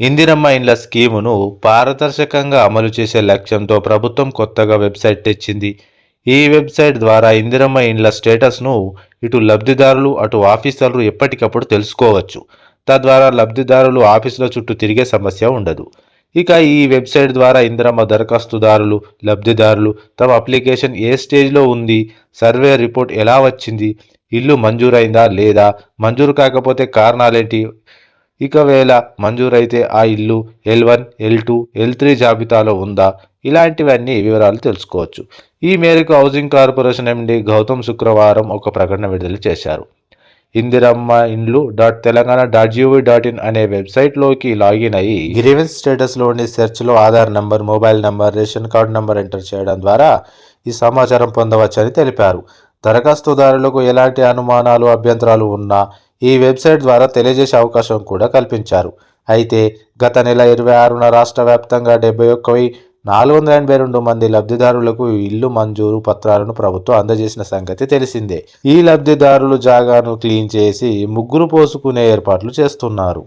ఇందిరమ్మ ఇండ్ల స్కీమును పారదర్శకంగా అమలు చేసే లక్ష్యంతో ప్రభుత్వం కొత్తగా వెబ్సైట్ తెచ్చింది. ఈ వెబ్సైట్ ద్వారా ఇందిరమ్మ ఇండ్ల స్టేటస్ను ఇటు లబ్ధిదారులు అటు ఆఫీసర్లు ఎప్పటికప్పుడు తెలుసుకోవచ్చు. తద్వారా లబ్ధిదారులు ఆఫీసుల చుట్టూ తిరిగే సమస్య ఉండదు. ఇక ఈ వెబ్సైట్ ద్వారా ఇందిరమ్మ దరఖాస్తుదారులు లబ్ధిదారులు తమ అప్లికేషన్ ఏ స్టేజ్లో ఉంది సర్వే రిపోర్ట్ ఎలా వచ్చింది ఇల్లు మంజూరైందా లేదా మంజూరు కాకపోతే కారణాలేంటి ఇక వేళ మంజూరైతే ఆ ఇల్లు L one L two L three జాబితాలో ఉందా? ఇలాంటివన్నీ వివరాలు తెలుసుకోవచ్చు. ఈ మేరకు హౌసింగ్ కార్పొరేషన్ ఎండి గౌతమ్ శుక్రవారం ఒక ప్రకటన విడుదల చేశారు. ఇందిరమ్మ ఇండ్లు dot Telangana dot gov dot in అనే వెబ్సైట్లోకి లాగిన్ అయ్యి గ్రీవెన్స్ స్టేటస్లోని సెర్చ్లో Aadhaar number mobile number ration card number enter చేయడం ద్వారా ఈ సమాచారం పొందవచ్చని తెలిపారు. దరఖాస్తుదారులకు ఎలాంటి అనుమానాలు అభ్యంతరాలు ఉన్నా ఈ వెబ్సైట్ ద్వారా తెలియజేసే అవకాశం కూడా కల్పించారు. అయితే గత నెల ఇరవై ఆరున రాష్ట్ర వ్యాప్తంగా డెబ్బై ఒక్క నాలుగు వందల ఎనభై రెండు మంది లబ్ధిదారులకు ఇల్లు మంజూరు పత్రాలను ప్రభుత్వం అందజేసిన సంగతి తెలిసిందే. ఈ లబ్ధిదారులు జాగాను క్లీన్ చేసి ముగ్గురు పోసుకునే ఏర్పాట్లు చేస్తున్నారు.